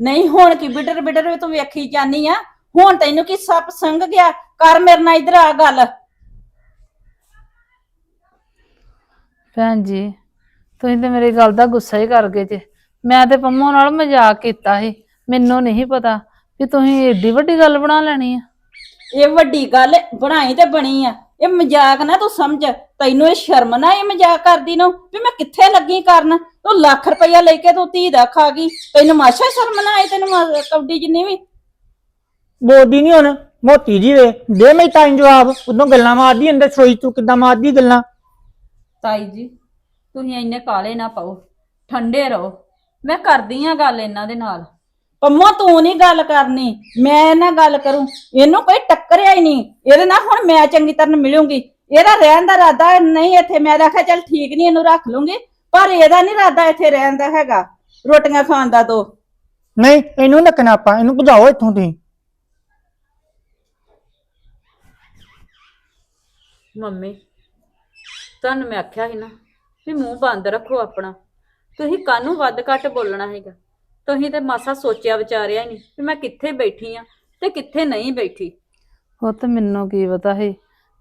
ਨਹੀਂ ਹੁਣ ਕੀ bitter bitter ਤੂੰ ਵੇਖੀ ਜਾਨੀ ਆ? ਹੁਣ ਤੈਨੂੰ ਕੀ ਸੱਪ ਸੰਗ ਗਿਆ? ਕਰ ਮੇਰੇ ਨਾਲ ਇਧਰ ਆ ਗੱਲ। ਭੈਣ ਜੀ ਤੁਸੀਂ ਤੇ ਮੇਰੀ ਗੱਲ ਦਾ ਗੁੱਸਾ ਹੀ ਕਰ ਗਏ ਜੇ। ਮੈਂ ਤੇ ਪੰਮੋ ਨਾਲ ਮਜ਼ਾਕ ਕੀਤਾ ਸੀ। ਮੈਨੂੰ ਨਹੀਂ ਪਤਾ ਕਿ ਤੁਸੀਂ ਏਡੀ ਵੱਡੀ ਗੱਲ ਬਣਾ ਲੈਣੀ ਆ। ਇਹ ਵੱਡੀ ਗੱਲ ਬਣਾਈ ਤੇ ਬਣੀ ਆ। ਇਹ ਮਜ਼ਾਕ ਨਾ ਤੂੰ ਸਮਝ ਤੈਨੂੰ ਇਹ ਸ਼ਰਮ ਨਾ ਇਹ ਮਜ਼ਾਕ ਕਰਦੀ ਨੂੰ ਵੀ ਮੈਂ ਕਿੱਥੇ ਲੱਗੀ ਕਰਨ? ਤੂੰ ਲੱਖ ਰੁਪਈਆ ਲੈ ਕੇ ਤੂੰ ਧੀ ਦਾ ਖਾ ਗਈ ਤੈਨੂੰ ਮਾਸ਼ਾ ਸ਼ਰਮ ਨਾ ਆਈ ਤੈਨੂੰ ਮਾ- ਕਬੱਡੀ ਜਿੰਨੀ ਵੀ? ਬੋਲਦੀ ਨਹੀਂ ਹੁਣ ਮੋਤੀ ਜੀ ਵੇ ਦੇ ਮੈਂ ਤਾਂ ਜਵਾਬ ਉਦੋਂ ਗੱਲਾਂ ਮਾਰਦੀ ਅੰਦਰ ਸੋਈ ਤੂੰ ਕਿੱਦਾਂ ਮਾਰਦੀ ਗੱਲਾਂ? ਤਾਈ ਜੀ ਤੁਸੀਂ ਇੰਨੇ ਕਾਲੇ ਨਾ ਪਾਓ ਠੰਡੇ ਰਹੋ ਮੈਂ ਕਰਦੀ ਆ ਗੱਲ ਇਹਨਾਂ ਦੇ ਨਾਲ। ਪੰਮੋ ਤੂੰ ਨਹੀਂ ਗੱਲ ਕਰਨੀ ਮੈਂ ਇਹਨਾਂ ਗੱਲ ਕਰੂੰ। ਇਹਨੂੰ ਕੋਈ ਟੱਕਰਿਆ ਹੀ ਨਹੀਂ। ਇਹਦੇ ਨਾਲ ਹੁਣ ਮੈਂ ਚੰਗੀ ਤਰ੍ਹਾਂ ਮਿਲੂੰਗੀ। ਇਹਦਾ ਰਹਿਣ ਦਾ ਇਰਾਦਾ ਨਹੀਂ ਇੱਥੇ। ਮੈਂ ਆਖਿਆ ਚੱਲ ਠੀਕ ਨਹੀਂ ਇਹਨੂੰ ਰੱਖ ਲੂੰਗੀ। ਪਰ ਇਹਦਾ ਨਹੀਂ ਇਰਾਦਾ ਇੱਥੇ ਰਹਿਣ ਦਾ ਹੈਗਾ। ਰੋਟੀਆਂ ਖਾਣ ਦਾ ਤੋ ਨਹੀਂ ਇਹਨੂੰ ਨੱਕਣਾ ਆਪਾਂ। ਇਹਨੂੰ ਭਜਾਓ ਇੱਥੋਂ ਤੁਸੀਂ ਮੰਮੀ ਤੁਹਾਨੂੰ ਮੈਂ ਆਖਿਆ ਸੀ ਨਾ ਵੀ ਮੂੰਹ ਬੰਦ ਰੱਖੋ ਆਪਣਾ। ਤੁਸੀਂ ਕਾਹਨੂੰ ਵੱਧ ਘੱਟ ਬੋਲਣਾ ਹੈਗਾ? ਤੁਸੀਂ ਤੇ ਮਾਸਾ ਸੋਚਿਆ ਵਿਚਾਰਿਆ ਹੀ ਨਹੀਂ ਵੀ ਮੈਂ ਕਿੱਥੇ ਬੈਠੀ ਆ ਤੇ ਕਿੱਥੇ ਨਹੀਂ ਬੈਠੀ। ਉਹ ਤੇ ਮੈਨੂੰ ਕੀ ਪਤਾ ਸੀ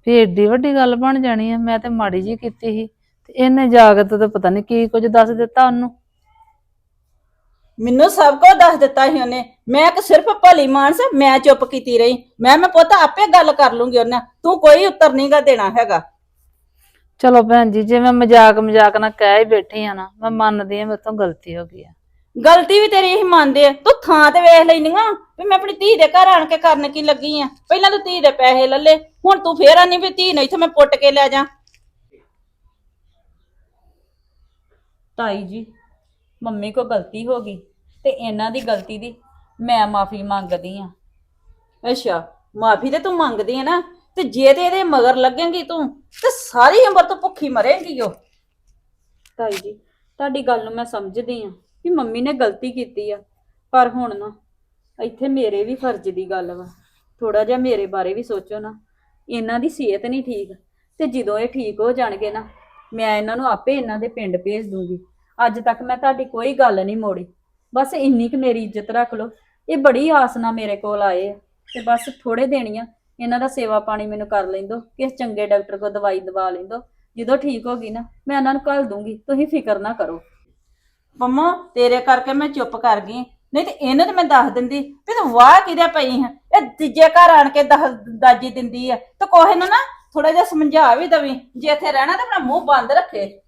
ਵੀ ਏਡੀ ਵੱਡੀ ਗੱਲ ਬਣ ਜਾਣੀ ਆ ਮੈਂ ਤੇ ਮਾੜੀ ਜੀ ਕੀਤੀ ਸੀ ਤੇ ਇਹਨੇ ਜਾਗਤ ਤੇ ਪਤਾ ਨਹੀਂ ਕੀ ਕੁਝ ਦੱਸ ਦਿੱਤਾ ਉਹਨੂੰ। ਮੈਨੂੰ ਸਭ ਕੁਝ ਦੱਸ ਦਿੱਤਾ ਸੀ ਉਹਨੇ। ਮੈਂ ਇੱਕ ਸਿਰਫ ਭਲੀ ਮਾਨਸ ਮੈਂ ਚੁੱਪ ਕੀਤੀ ਰਹੀ। ਮੈਂ ਮੈਂ ਪੁੱਤ ਆਪੇ ਗੱਲ ਕਰ ਲੂੰਗੀ ਉਹਨਾਂ ਤੂੰ ਕੋਈ ਉੱਤਰ ਨਹੀਂਗਾ ਦੇਣਾ ਹੈਗਾ। ਚਲੋ ਭੈਣ ਜੀ ਜੇ ਮੈਂ ਮਜ਼ਾਕ ਮਜ਼ਾਕ ਨਾਲ ਕਹਿ ਹੀ ਬੈਠੀ ਆ ਨਾ ਮੈਂ ਮੰਨਦੀ ਆ ਮੇਰੇ ਤੋਂ ਗਲਤੀ ਹੋ ਗਈ ਆ। ਗਲਤੀ ਵੀ ਤੇਰੀ ਹੀ ਮੰਨਦੇ ਆ। ਤੂੰ ਥਾਂ ਤੇ ਵੇਖ ਲੈਨੀਆਂ ਵੀ ਮੈਂ ਆਪਣੀ ਧੀ ਦੇ ਘਰ ਆਣ ਕੇ ਕਰਨ ਕੀ ਲੱਗੀ ਆ। ਪਹਿਲਾਂ ਤੂੰ ਧੀ ਦੇ ਪੈਸੇ ਲੱਲੇ ਹੁਣ ਤੂੰ ਫੇਰ ਆਨੀ ਵੀ ਧੀ ਨਹੀਂ ਇੱਥੇ ਮੈਂ ਪੁੱਟ ਕੇ ਲੈ ਜਾ। ਤਾਈ ਜੀ, ਮੰਮੀ ਕੋ ਗਲਤੀ ਹੋ ਗਈ ਤੇ ਇਹਨਾਂ ਦੀ ਗਲਤੀ ਦੀ ਮੈਂ ਮਾਫੀ ਮੰਗਦੀ ਆ। ਅੱਛਾ, ਮਾਫੀ ਤੇ ਤੂੰ ਮੰਗਦੀ ਆ ਨਾ, ਤੇ ਜੇ ਤੇ ਇਹਦੇ ਮਗਰ ਲੱਗੇਂਗੀ ਤੂੰ, ਤੇ ਸਾਰੀ ਉਮਰ ਤੂੰ ਭੁੱਖੀ ਮਰੇਂਗੀ ਓ ਤਾਈ ਜੀ, ਤੁਹਾਡੀ ਗੱਲ ਨੂੰ ਮੈਂ ਸਮਝਦੀ ਆ। ਕਿ ਮੰਮੀ ਨੇ ਗਲਤੀ ਕੀਤੀ ਆ, ਪਰ ਹੁਣ ਨਾ, ਇੱਥੇ ਮੇਰੇ ਵੀ ਫਰਜ਼ ਦੀ ਗੱਲ ਵਾ। ਥੋੜਾ ਜਿਹਾ ਮੇਰੇ ਬਾਰੇ ਵੀ ਸੋਚੋ ਨਾ। ਇਹਨਾਂ ਦੀ ਸਿਹਤ ਨਹੀਂ ਠੀਕ, ਤੇ ਜਦੋਂ ਇਹ ਠੀਕ ਹੋ ਜਾਣਗੇ ਨਾ, ਮੈਂ ਇਹਨਾਂ ਨੂੰ ਆਪੇ ਇਹਨਾਂ ਦੇ ਪਿੰਡ ਭੇਜ ਦੂੰਗੀ। ਅੱਜ ਤੱਕ ਮੈਂ ਤੁਹਾਡੀ ਕੋਈ ਗੱਲ ਨਹੀਂ ਮੋੜੀ। ਬਸ ਇੰਨੀ ਕੁ ਮੇਰੀ ਇੱਜ਼ਤ ਰੱਖ ਲਓ। ਇਹ ਬੜੀ ਆਸ ਨਾਲ ਮੇਰੇ ਕੋਲ ਆਏ ਆ, ਤੇ ਬਸ ਥੋੜੇ ਦੇਣੀਆਂ ਇਹਨਾਂ ਦਾ ਸੇਵਾ ਪਾਣੀ ਮੈਨੂੰ ਕਰ ਲੈਂਦੋ, ਕਿਸ ਚੰਗੇ ਡਾਕਟਰ ਕੋਲ ਦਵਾਈ ਦਵਾ ਲੈਂਦੋ। ਜਦੋਂ ਠੀਕ ਹੋ ਗਈ ਨਾ, ਮੈਂ ਇਹਨਾਂ ਨੂੰ ਘੱਲ ਦੂੰਗੀ, ਤੁਸੀਂ ਫਿਕਰ ਨਾ ਕਰੋ। ਪੰਮਾ ਤੇਰੇ ਕਰਕੇ ਮੈਂ ਚੁੱਪ ਕਰ ਗਈ। ਨਹੀਂ ਤੇ ਇਹਨੂੰ ਤੇ ਮੈਂ ਦੱਸ ਦਿੰਦੀ ਵੀ ਤੂੰ ਵਾਹ ਕਿਹਦੇ ਪਈ ਹੈ? ਇਹ ਤੀਜੇ ਘਰ ਆਣ ਕੇ ਦਹ- ਦਾਜੀ ਦਿੰਦੀ ਆ ਤੇ ਕੋਹੇ ਨੂੰ ਨਾ ਥੋੜਾ ਜਿਹਾ ਸਮਝਾ ਵੀ ਦਵੀਂ ਜੇ ਇੱਥੇ ਰਹਿਣਾ ਤਾਂ ਆਪਣਾ ਮੂੰਹ ਬੰਦ ਰੱਖੇ।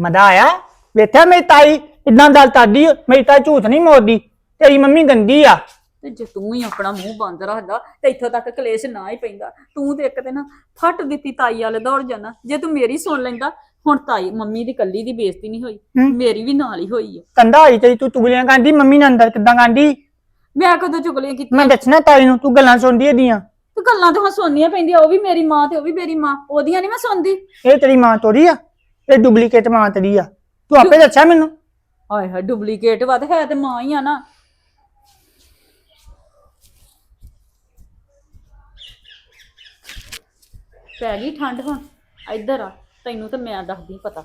ਮਜ਼ਾ ਆਇਆ? ਵੇਖਿਆ ਮੇਰੀ ਤਾਈ ਇਦਾਂ ਗੱਲ ਤਾਦੀ ਮੇਰੀ ਤਾਈ ਝੂਠ ਨਹੀਂ ਮੋੜਦੀ ਤੇਰੀ ਮੰਮੀ ਗੰਦੀ ਆ। ਤੇ ਜੇ ਤੂੰ ਹੀ ਆਪਣਾ ਮੂੰਹ ਬੰਦ ਰੱਖਦਾ ਤੇ ਇੱਥੋਂ ਤੱਕ ਕਲੇਸ਼ ਨਾ ਹੀ ਪੈਂਦਾ। ਤੂੰ ਤੇ ਇੱਕ ਦਿਨ ਫੱਟ ਦਿੱਤੀ ਤਾਈ ਵਾਲੇ ਦੌੜ ਜਾਣਾ। ਜੇ ਤੂੰ ਮੇਰੀ ਸੁਣ ਲੈਂਦਾ ਹੁਣ ਤਾਈ ਮੰਮੀ ਦੀ ਕੱਲੀ ਦੀ ਬੇਇੱਜ਼ਤੀ ਨਹੀਂ ਹੋਈ ਹੂੰ। ਮੇਰੀ ਵੀ ਨਾਲ ਹੀ ਹੋਈ ਆ। ਕੰਦਾ ਹੋਈ ਤੇਰੀ ਤੂੰ ਚੁਗਲੀਆਂ ਕਰਦੀ ਮੰਮੀ ਨਾਲ ਅੰਦਰ ਕਿੱਦਾਂ ਕਰਦੀ? ਮੈਂ ਕਦੋਂ ਚੁਗਲੀਆਂ ਕੀਤੀਆਂ? ਮੈਂ ਦੱਸਣਾ ਤਾਈ ਨੂੰ ਤੂੰ ਗੱਲਾਂ ਸੁਣਦੀ ਇਹਦੀਆਂ। ਤੇ ਗੱਲਾਂ ਤਾਂ ਹੁਣ ਸੁਣਨੀਆਂ ਪੈਂਦੀਆਂ ਉਹ ਵੀ ਮੇਰੀ ਮਾਂ ਤੇ ਉਹ ਵੀ ਮੇਰੀ ਮਾਂ ਉਹਦੀਆਂ ਨਹੀਂ ਮੈਂ ਸੁਣਦੀ। ਇਹ ਤੇਰੀ ਮਾਂ ਤੋਰੀ ਆ ਇਹ ਡੁਪਲੀਕੇਟ ਮਾਂ ਤੇਰੀ ਆ। ਤੂੰ ਆਪੇ ਦੱਸਿਆ ਮੈਨੂੰ। ਹਾਏ ਹਾਏ ਡੁਪਲੀਕੇਟ ਵਾ ਤੇ ਹੈ ਤੇ ਮਾਂ ਹੀ ਆ ਨਾ। ਪੈ ਗਈ ਠੰਡ ਹੁਣ ਇੱਧਰ ਆ। ਤੈਨੂੰ ਤਾਂ ਮੈਂ ਦੱਸਦੀ ਪਤਾ।